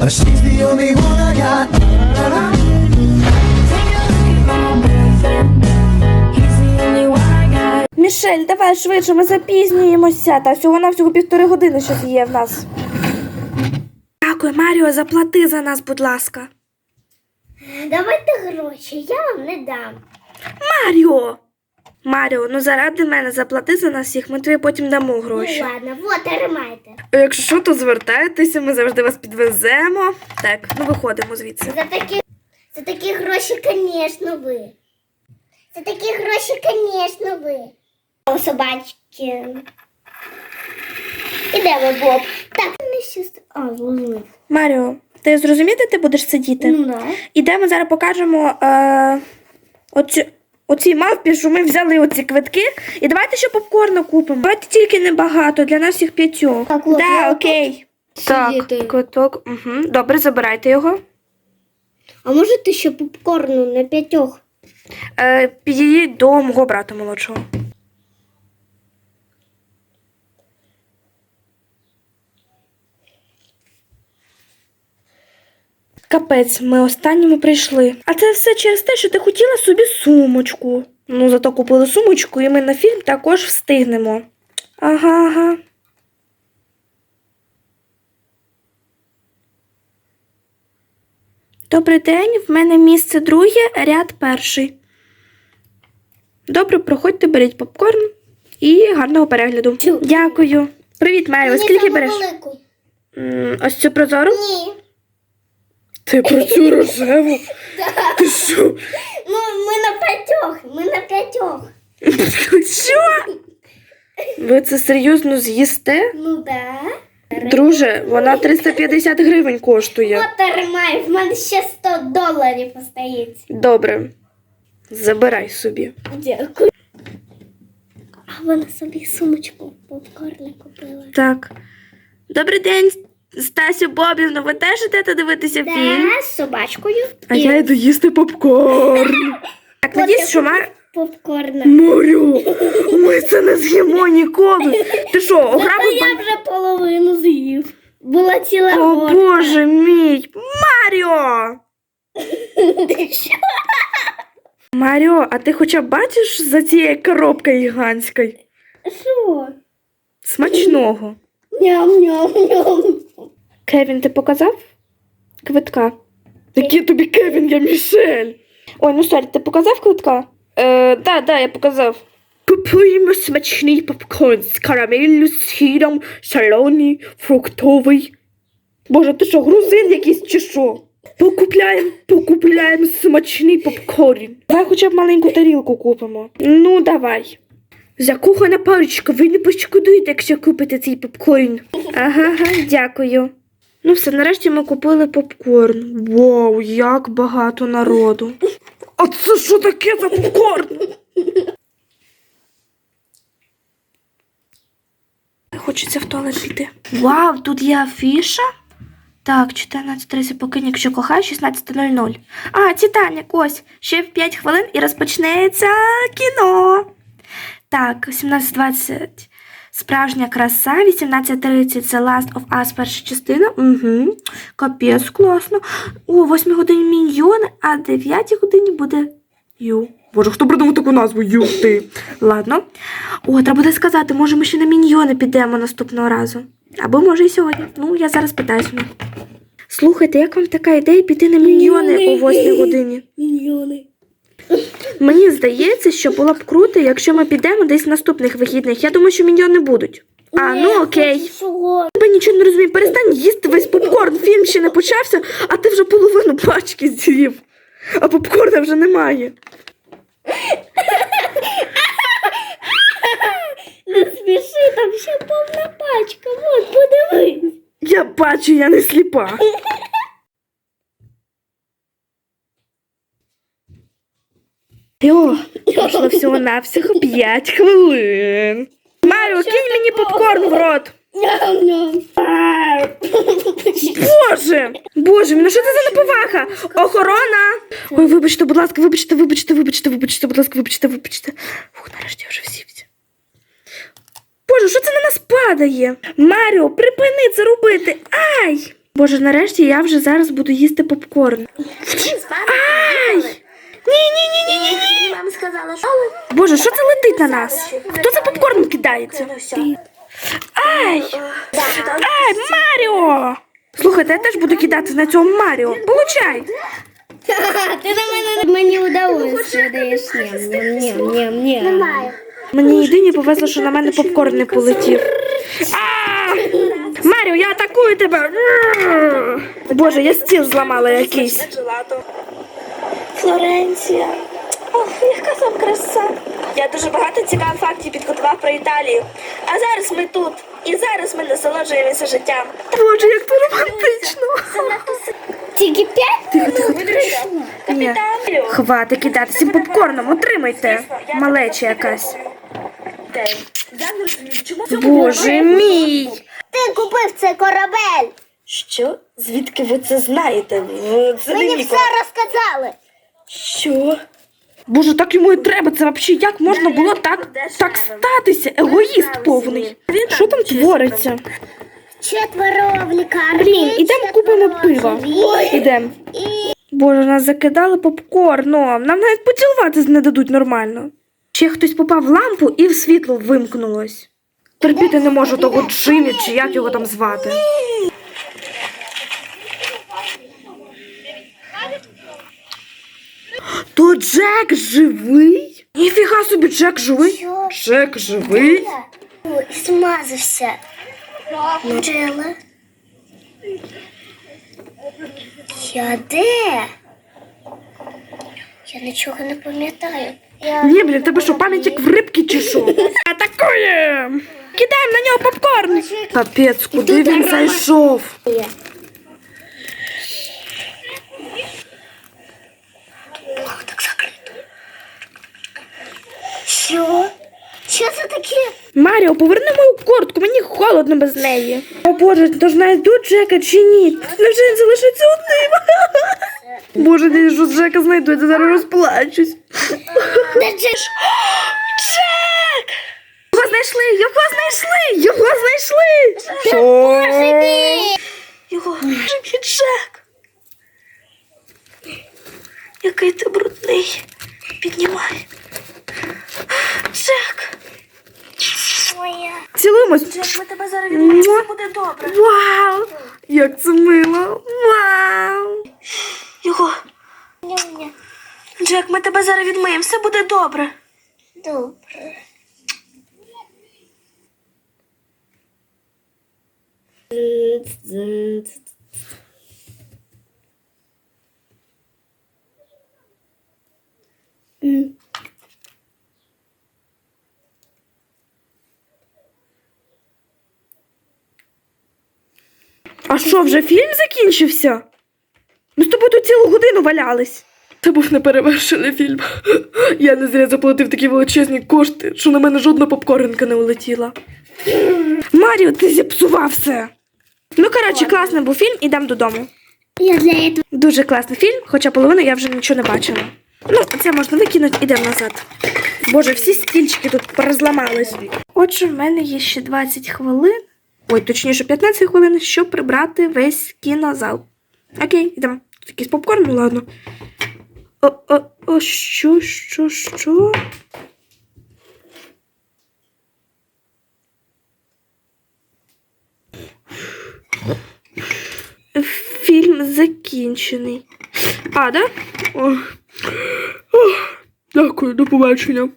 But she's the only one I got. Мішель, давай швидше, ми запізнюємося. Та всього навсього півтори години щось є в нас. Дякую, Маріо, заплати за нас, будь ласка. Давайте гроші, я вам не дам. Маріо! Маріо, ну заради мене заплати за нас всіх, ми тобі потім дамо гроші. Ну ладно, вот, тримайте. Якщо що, то звертайтеся, ми завжди вас підвеземо. Так, ну виходимо звідси. За такі, за такі гроші, звісно, ви. За такі гроші, звісно, ви. О, собачки. Ідемо, Боб. Так, не щось. А, зловив. Маріо, ти зрозумів, де ти будеш сидіти? Ну, да. Ідемо зараз покажемо е, оці, оцій мавпі, що ми взяли оці квитки. І давайте ще попкорну купимо. Давайте тільки небагато для нас їх п'ятьох. Так, да, окей. Так, квиток. Угу. Добре, забирайте його. А може ти ще попкорну на п'ятьох? Е, підійдіть до мого брата молодшого. Капець, ми останніми прийшли. А це все через те, що ти хотіла собі сумочку. Ну, зато купили сумочку, і ми на фільм також встигнемо. Ага, ага. Добрий день, в мене місце друге, ряд перший. Добре, проходьте, беріть попкорн і гарного перегляду. Дякую. Привіт, Меріо, скільки береш? М, Ось цю прозору? Ні. Ти про цю рожеву? Ти що? Ну, ми на п'ятьох, ми на п'ятьох. Що? Ви це серйозно з'їсте? Ну, да. Друже, вона 350 гривень коштує. От тримай, в мене ще 100 доларів остається. Добре. Забирай собі. Дякую. А вона собі сумочку попкорну купила. Так. Добрий день, Стасю Бобівна. Ви теж йдете дивитися фільм? Да, з собачкою. А І я йду їсти попкорн. Так, надіюсь, що Мар... попкорна. Марю, ми це не з'їмо ніколи. Ти що, Та ограбив? я вже половину з'їв. Була ціла О, горка. боже мій. Маріо! Ти що? Маріо, а ти хоча б бачиш за цією коробкою гігантською? Що? Смачного. Ням-ням-ням. Кевін, ти показав квитка? Який тобі Кевін, я Мішель. Ой, ну сорі, ти показав квитка? Е, да, да, я показав. Купуємо смачний попкорн з карамеллю, з сиром, шалоний, фруктовий. Боже, ти що, грузин якийсь чи що? Покупляємо, покупляємо смачний попкорн. Давай хоча б маленьку тарілку купимо. Ну, давай. Закохана парочка, ви не пошкодуєте, якщо купите цей попкорн. Ага, ага, дякую. Ну все, нарешті ми купили попкорн. Вау, як багато народу. А це що таке за попкорн? Хочеться в туалет піти. Вау, тут є афіша. Так, 14.30 покинь, якщо кохаєш, 16.00. А, Титанік, ось. Ще в 5 хвилин і розпочнеться кіно. Так, 17.20 справжня краса, 18.30 це Last of Us перша частина. Угу. Капець, класно. О, 8 годині міньйони, а 9 годині буде Ю. Боже, хто придумав таку назву Ю ти? Ладно. О, треба буде сказати, може ми ще на міньйони підемо наступного разу. Або може і сьогодні. Ну, я зараз питаюсь. Слухайте, як вам така ідея піти на міньйони о 8 годині? Мільйони. Мені здається, що було б круто, якщо ми підемо десь наступних вихідних. Я думаю, що міньйони будуть. А, ну окей. Тебе нічого не розумію. Перестань їсти весь попкорн. Фільм ще не почався, а ти вже половину пачки з'їв. А попкорна вже немає. Не сміши, там ще повна пачка. От, подивись. Я бачу, я не сліпа. Йо, пройшло всього навсього 5 хвилин. Маріо, кинь мені попкорн в рот. Боже! Боже, ну що це за неповага? Охорона! Ой, вибачте, будь ласка, вибачте, вибачте, вибачте, вибачте, будь ласка, вибачте, вибачте. Фух, нарешті вже всі. всі. Боже, що це на нас падає? Маріо, припини це робити. Ай! Боже, нарешті я вже зараз буду їсти попкорн. Ай! Ні, ні, ні, ні, ні, ні. Мама сказала, що Боже, що це летить на нас? Хто за попкорн кидається? Ай! Ай, Маріо! Слухайте, я теж буду кидати на цьому Маріо. Получай! ти на мене мені удовольствие даєш. Ням, ням, ням, ням. Мені єдині повезло, що на мене попкорн не полетів. А! Маріо, я атакую тебе! Боже, я стіл зламала якийсь. Флоренція. Ох, яка там краса. Я дуже багато цікавих фактів підготував про Італію. А зараз ми тут. І зараз ми насолоджуємося життям. Боже, як то романтично. Тільки п'ять? Тихо, тихо, тихо. Ні. Хвати кидатися попкорном, отримайте. Малеча якась. Боже мій. Ти купив цей корабель. Що? Звідки ви це знаєте? Це Мені все розказали. Що? Боже, так йому і треба. Це взагалі як можна було так, так статися? Егоїст повний. Що там твориться? Четверо в лікарні. Блін, ідемо купимо пиво. Ідемо. Боже, нас закидали попкорном. Нам навіть поцілуватись не дадуть нормально. Ще хтось попав в лампу і в світло вимкнулось. Терпіти не можу того Джимі, чи як його там звати. То Джек живий? Ніфіга собі, Джек живий? Що? Джек живий? Ой, Смазався. Джела. Я де? Я нічого не пам'ятаю. Я... Ні, блін, тебе що, пам'ять як в рибки чи що? Атакуємо! Кидаємо на нього попкорн! Капець, куди він зайшов? Ох, так закрито. Що? Що це таке? Маріо, поверни мою куртку, мені холодно без неї. О боже, то ж знайду Джека чи ні? Невже він залишиться одним? Боже, я що Джека знайду, я зараз розплачусь. Де Джеш? Джек! Його знайшли! Його знайшли! Його знайшли! Що? Його живі Джек. Який ти брудний. Піднімай. Джек. Моя. Цілуємось. Джек, ми тебе зараз відмиємо, відмиємо, все буде добре. Вау! Як це мило! Вау! Його. Ням-ням. Джек, ми тебе зараз відмиємо, все буде добре. Добре. А що, вже фільм закінчився? Ми з тобою тут цілу годину валялись. Це був неперевершений фільм. Я не зря заплатив такі величезні кошти, що на мене жодна попкоринка не улетіла. Маріо, ти зіпсував все. Ну, коротше, класний був фільм, ідемо додому. Я для этого. Дуже класний фільм, хоча половину я вже нічого не бачила. Ну, це можна викинути, ідемо назад. Боже, всі стільчики тут порозламались. Отже, в мене є ще 20 хвилин. Ой, точніше, 15 хвилин, щоб прибрати весь кінозал. Окей, йдемо. Якийсь попкорн, ну ладно. О, о, о, що, що, що? Фільм закінчений. А, да? О. О, Дякую, до побачення.